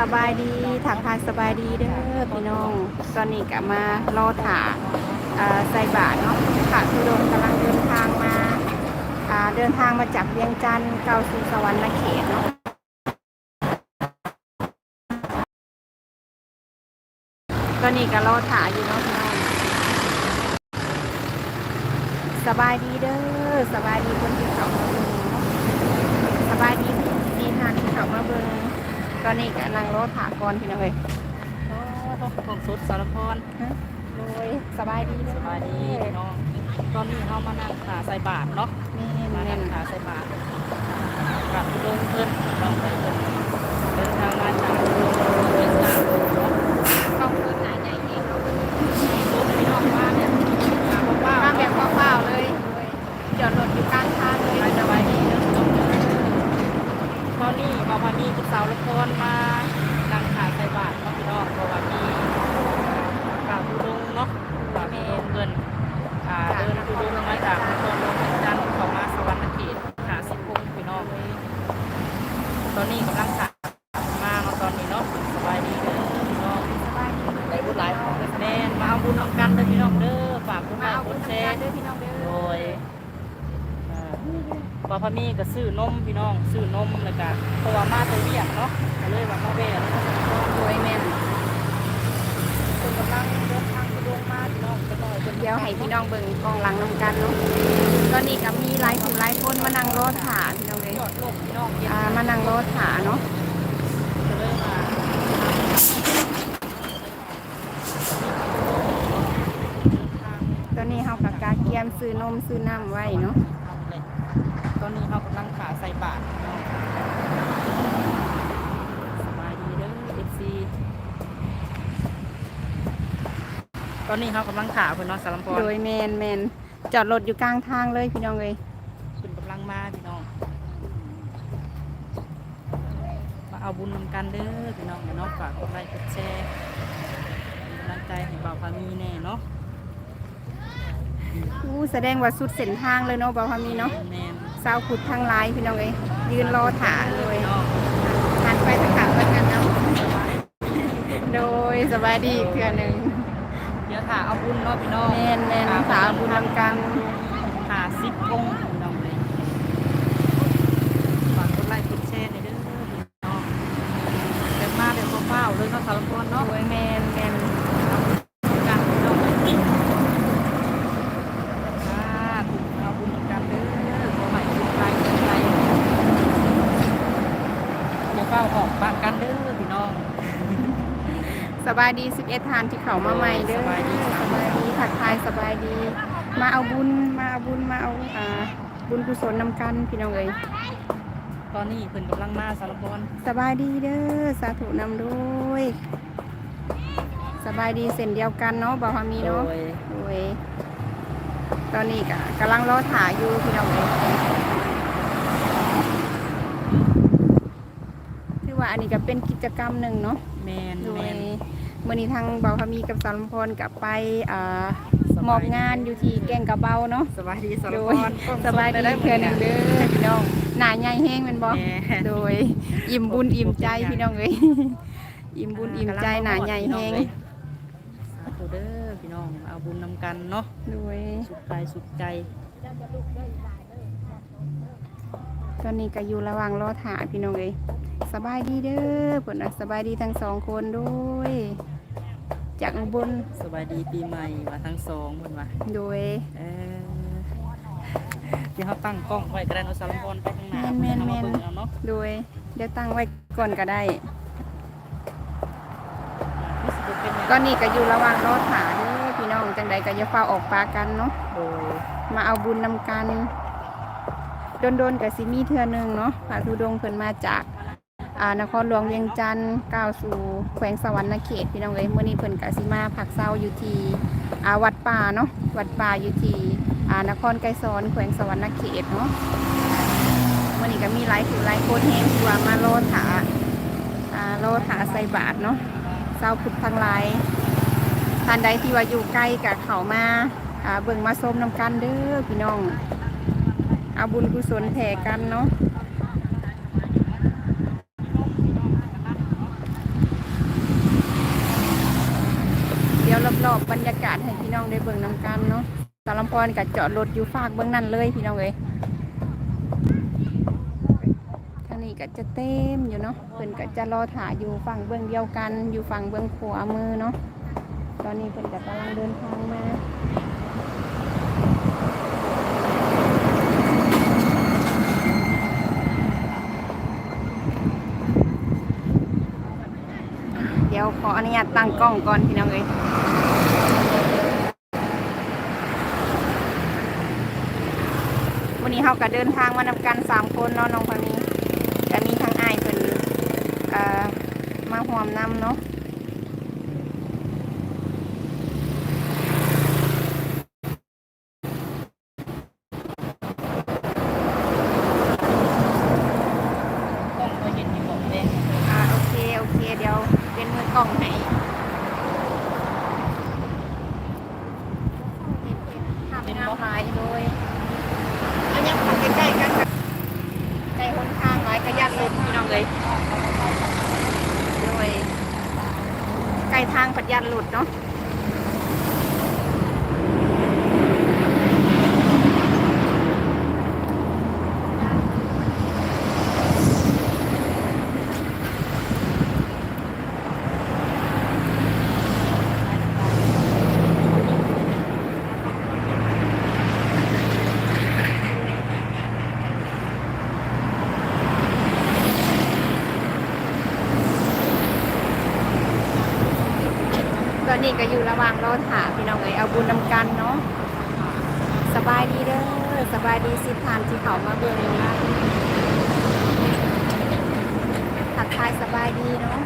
สบายดีเด้อพี่น้องตอนนี้ก็มารอถาอ่าใส่บาตรเนาะค่ะทุดงกำลังเดินทางมาาเดินทางมาจากเวียงจันทร์เกาสู่สวรรค์เขตเนาะตอนนี้ก็รอถาอยู่เนาะพี่น้องสบายดีเด้อสบายดีคนที่เขามาเบิงสบายดีดีทานที่เขามาเบิ่ง ตอนนี้ก็นั่งรอถาก่อนพี่น้องเอ้ยโอ้ของสุดสารพรโดยสบายดีเด้สบายดีพี่น้องตอนนี้เขามานั่งขาใส่บาทเนาะแม่นมาแม่นั่นงขาใส่บาทกลับลงเพิ่นลองไปเพิ่นเดินทางมา ให้พี่น้องเบิ่งกองหลังนำกันเนาะตอนนี้ก็มีหลายผู้หลายคนมานั่งรถถาพี่น้องเลยอ่ามานั่งรถถาเนาะก็เลยมาตอนนี้เฮากับกาเกียมซื้อนมซื้อน้ำไว้เนาะตอนนี้เขากำลังขาใส่บาตรสบายดีเด้อเอฟซี ตอนนี้เขากำลังขาเพื่อนเน้องสารมพรโดยแมนแมนจอดรถอยู่กลางทางเลยพี่น้องเลยคุณกำลังมาพี่น้อง มาเอาบุญนำกันเด้อพี่น้องเดี๋ยวน้องฝากกดไลค์กดแชร์เป็นกำลังใจให้บ่าวพามีแน่เนาะอู้แสดงว่าสุดเส้นทางเลยเนาะบ่าวพามีเนาะแน่นสาวขุดทางหลายพี่น้องเลยยืนรอถาเลยพี่น้องหันไปทางขางแล้วกันเนาะโดยสบายดีอีกเพื่อหนึ่ง เดี๋ยวถ่าเอาบุญเนาะพี่น้องแมนแมนสาวบุญนำกันหาซิปองค์พี่น้องเลยฝากกดไลค์กดแชร์หน่อยเด้อพี่น้องเดินมาเดี๋ยวเฝ้าๆเลยเนาะสารพรโดเนาะ ยแมนแมน กันพี่น้องเลยอ่าถูกเอาบุญกันเด้อขอให้บุญไปบุญไปเดี๋ยวเฝ้าออกปากกันเด้อพี่น้อง สบายดี 11ทานที่เขามาใหม่เด้อสบายดีสบายดีผักทายสบายดี มาเอาบุญมาเอาบุญมาเอาอ่าบุญกุศลนำกันพี่น้องเลยตอนนี้เพิ่นกำลังมาสารพรสบายดีเด้อสาธุนำด้วยสบายดีเส้นเดียวกันเนาะบ่าวพามีโดเนาะยโอ้ยตอนนี้ก็กำลังรอถ่ายอยู่พี่น้องเลยถือว่าอันนี้ก็เป็นกิจกรรมหนึ่งเนาะ แมนโดแมยน เมื่อนี้ทางบ่าวพามีกับสารพรกับไปอ่าสมอบงานอยู่ที่แก่งกระเบาเนาะสบายดีสารโดพยรสบายดีเพื่อนหนึ่งเด้อพี่น้องหนาใหญ่แห้งแมันบ่แม่นโดย อิ่มบุญอิ่มใจพี่น้องเอ้ยอิ่มบุญอิ่มใจหนาใหญ่แห้งสาธุเด้อพี่น้องเอาบุญนำกันเนาะโดยสุขกายสุขใจ ตอนนี้ก็อยู่ระหว่างรอถ่ายพี่น้องเอ้ยสบายดีเด้อเพิ่นน่ะสบายดีทั้งสองคนด้วย จากอุบลสบายดีปีใหม่มาทั้งสองเพิ่นว่าโดยเออที่เขาตั้งกล้องไว้ก็ได้เนาะสารพรไปข้างหน้าแม่นๆๆเอาาเบิ่งเอาเนาะโดยเดี๋ยวตั้งไว้ก่อนก็ได้รู้สึกว่าเป็นตอนนี้ก็อยู่ระหว่างรอถ่ายเด้อพี่น้องจังใดก็อย่าฟ้าออกปากันเนาะโดยมาเอาบุญนำกัน โดนๆกับซิมีเทือหนึงเนาะพระธุดงเพิ่นมาจากอ่านครหลวงเวียงจันทร์ก้าวสู่แขวงสวรรณเขตพี่น้องเอ้ยมื้อนี้เพิ่นก็สิมาพักเซาอยู่ที่อ่าวัดป่าเนาะวัดป่าอยู่ที่อ่านครไกรสอนแขวงสวรรณเขตเนาะเมื้อนี้ก็มีหลายผู้หลายคนแฮงที่ว่ามาโลถาอ่าโลถาใส่บาตรเนาะเซาพุทธทั้งหลายท่านใดที่ว่าอยู่ใกล้กับเขามาอ่าเบิ่งมาชมนำกันเด้อพี่น้อง เอาบุญกุศลแผ่กันเนาะเดี๋ยวรอบๆบรรยากาศให้พี่น้องได้เบิ่งนํกันเนาะสารพรกับจอดรถอยู่ฝากเบื้องนั่นเลยพี่น้องเลยทางนี้ก็จะเต็มอยู่เนาะเพิ่นก็จะรอถ่ายอยู่ฝั่งเบื้องเดียวกัน อยู่ฝั่งเบื้องขวามือเนาะตอนนี้เพิ่นก็กำลังเดินทางมา ดี๋ยวขออนุญาตตั้งกล้องก่อนพี่น้องเอ้ยวันนี้เราก็เดินทางมานำกันสามคนเนาะน้องพามีก็มีทางอ้ายเพิ่นเอ่อมาห่วมนำเนาะอ่าโอเคโอเค เดี๋ยวเป็นมือกล้องให้ ทำงาหายเลยอันยังขับใกล้ๆกันกับใกล้คนข้างหลายกระยันรถพี่น้องเลยโดยใกล้ทางปัดยันหลุดเนาะ นี้ก็อยู่ระหว่างรอถาพี่น้องเอ๋ยเอาบุญนำกันเนาะสบายดีเด้อสบายดีสิทานที่เขามาเบิ่งถักทายสบายดีเนาะ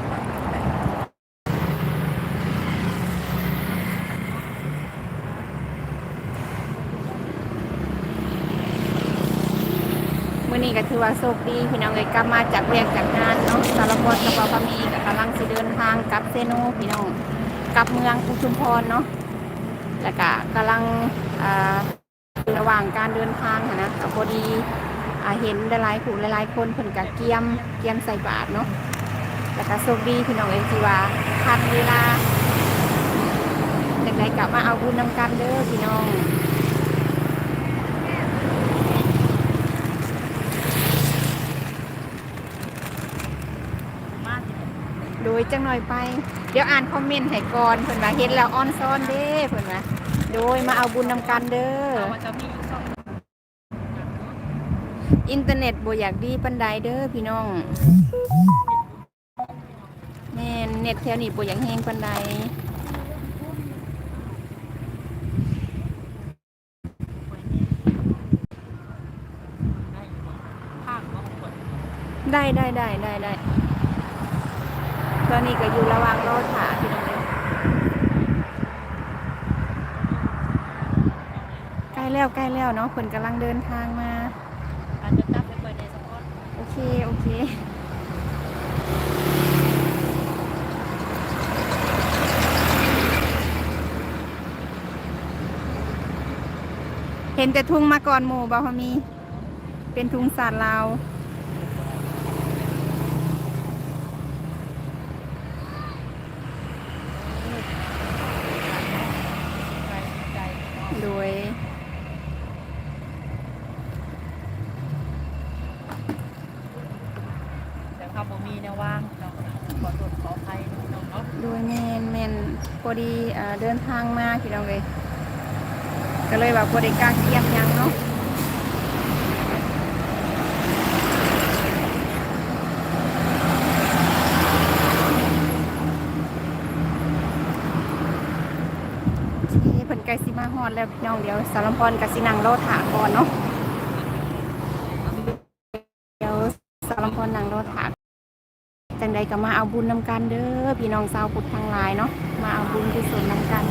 มื่อนี้ก็ถือว่าโชคดีพี่น้องเอ๋ยกลับมาจากเวียกจากงานเนาะสารพัดกระเป๋าพมีกับกำลังสิเดินทางกลับเซโนพี่น้อง กลับเมืองอุชุมพรเนาะแล้วก็กำลังอ่าระหว่างการเดินทางนะแต่พอดีอ่าเห็นหลายๆผู้หลายๆคนเพิ่นกับเกียมเกียมใส่บาทเนาะแล้วก็โชคดีพี่น้องเอ็นจีว่าทันเวลาเด็กๆกลับมาเอาบุญนำกันเด้อพี่น้อง โดยจังหน่อยไป เดี๋ยวอ่านคอมเมนต์ให้ก่อนเพิ่นว่าเห็นแล้วอ้อนซ้อนเด้เพิ่นว่าโดยมาเอาบุญนำกันเด้ออินเทอร์เน็ตบ่อยากดีปันใดเด้อพี่น้องแม่นเน็ตแถวนี้บ่อยากแฮงปันใดได้ได้ได้ได้ได้ ตอนนี้ก็อยู่ระหว่างรอถาพี่น้องเลยใกล้แล้วใกล้แล้วเนาะเพิ่นกำลังเดินทางมาอาจจะจับไปเปิดในสปอตโอเค โอเคเห็นแต่ทุ่งมาก่อนหมู่บ่พอมี เป็นทุ่งสาดลาว ใจใจ โดยแต่เขาบ่มีแนวว่างเนาะขอโทษขออภัยน้องเนาะโดยแมนแมนพอดีเอ่อเดินทางมาพี่น้องเลยก็เลยแบบพอดีกล้าเกียมหยังเนาะ ที่เพิ่นไกสิมาฮ อดแล้วพี่น้องเดี๋ยวสารพรกับสินังโลถาก่อนเนาะเดี๋ยวสารพรนังโลถาจังใดก็มาเอาบุญนำกันเด้อพี่น้องชาวพุทธทั้งหลายเนาะมาเอาบุญกุศลนำกัน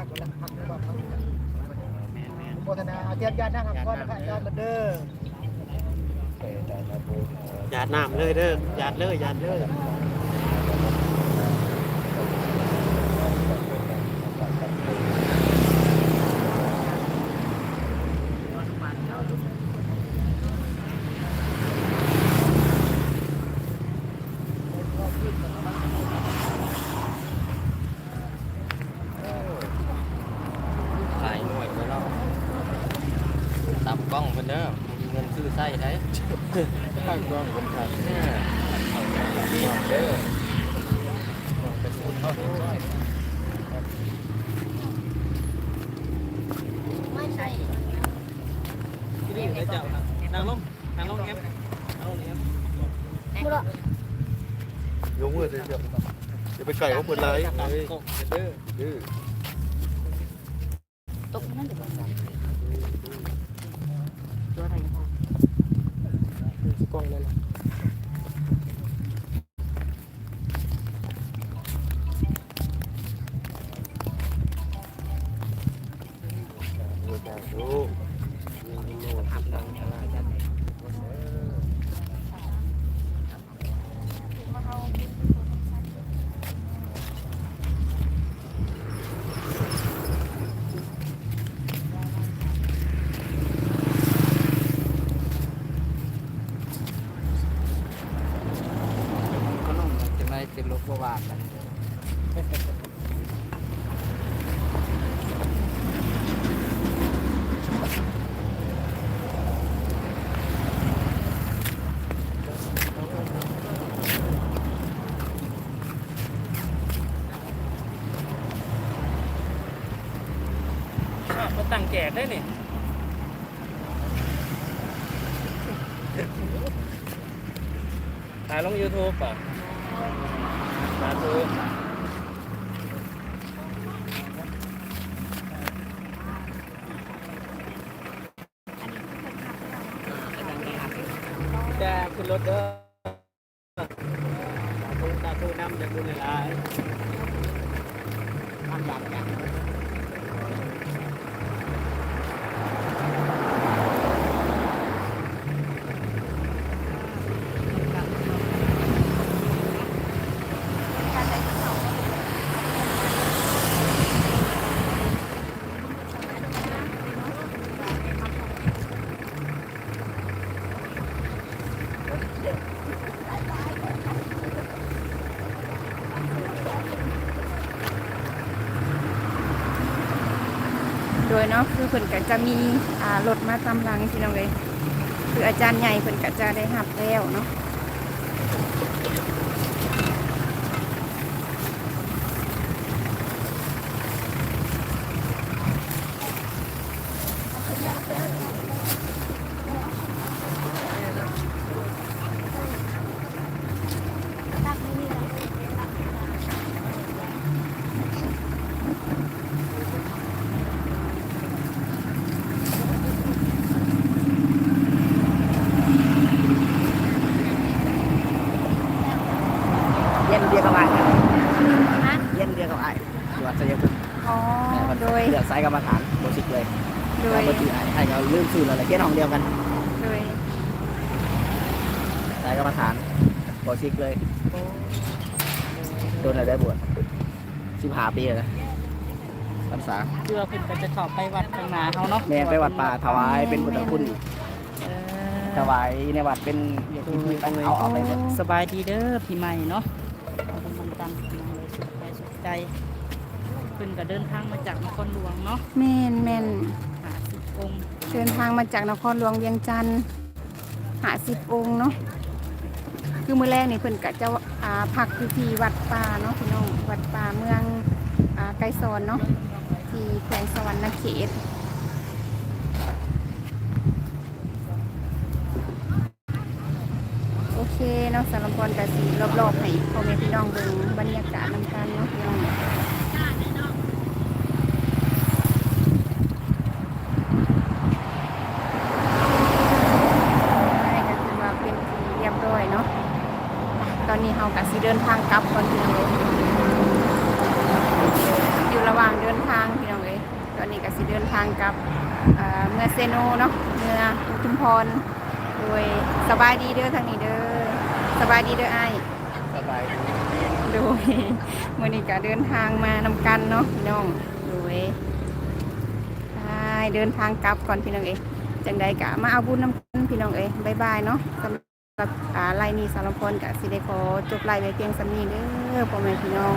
พักแล้วพักแล้วก็พักแม่นแม่นโฆษณาเอาเทียบญาติหนะครับก้อนนะครับญาติมาเด้อหยาดน้ำเลยเด้อหยาดเลยหยาดเลย ถ่ายหน่วยไว้แล้วตับ กล้องเพิ่นเด้อมีเงินซื้อไส้ได้ตั้งกล้องคนไทยเนี่ยเด้อที่นี่ได้เจ้านางลงนางลงแอปนางลงแอปยกมือเลยเจ้าจะไปไก่เขาเปิดไลน์เลยเด้อ กล้องนั่นก็ ไม่ติดลบบ่ว่ากันเขาตั้งแจกได้นี่ถ่ายลงยูทูบป่ะสาธุ จะ ขึ้นรถเด้อสาธุสาธุนำจะบุญหลายทำอย่างอย่าง โดย เนาะคือเพิ่นก็จะมีอ่ารถมาตำลังพี่น้องเลยคืออาจารย์ใหญ่เพิ่นก็จะได้หับแล้วเนาะเย็นเดียวกับไอ้เย็นเดียวกับไอ้อยู่วัดสยาม อ๋อโดย เลือกไซส์กรรมฐานโบสิกเลย โดย แล้วบางทีไอ้ไอ้ก็ลืมชื่อแล้วแหละเขียนห้องเดียวกัน โดย ไซส์กรรมฐานโบ สิกเลยโดนอะไรได้บวชสิบห้าปีแล้วนะพรรษาเพื่อเพิ่นก็จะเข้าไปวัดข้างหน้าเฮาเนาะแม่ไปวัดป่าถวายเป็นพุทธคุณเออถวายในวัดเป็นเอาเอาไปหมดสบายดีเด้อพี่ใหม่เนาะเอากำลังตามพี่น้องเลยสุขใจสุขใจเพิ่นก็เดินทางมาจากนครหลวงเนาะแม่นแม่นหาสิบองค์เดินทางมาจากนครหลวงเวียงจันทร์หาสิบองค์เนาะ คือมื้อแรกนี่เพิ่นก็จะอ่าพักอยู่ที่วัดป่าเนาะพี่น้องวัดป่าเมืองอ่าไกรสอนเนาะที่แขวงสวรรณเขตโอเคเนาะสารบพรกสีรอบๆให้พ่อแม่พี่น้องเบิ่งบรรยากาศนำกันเนาะพี่น้องได้ก็คือว่าเป็นที่เรียบร้อยเนาะตอนนี้เฮาก็สิเดินทางกลับก่อนพี่น้องอยู่ระหว่างเดินทางางกลับอ่าเมื่อเซโนเนาะเมื่ออุทุมพรโดยสบายดีเด้อทางนี้เด้อสบายดีเด้อไอ้ายสบายดีโดยมื่อนี้ก็เดินทางมานำกันเนาะพี่น้องโดยใช่เดินทางกลับก่อนพี่น้องเอยจังใดกะมาเอาบุญนำกันพี่น้องเอยบายบายเนาะสำหรับอ่าไลน์นี้สารพลกับสิเดขอจบไลน์ไว้เพียงสำนี้เด้อพ่อแม่พี่น้อง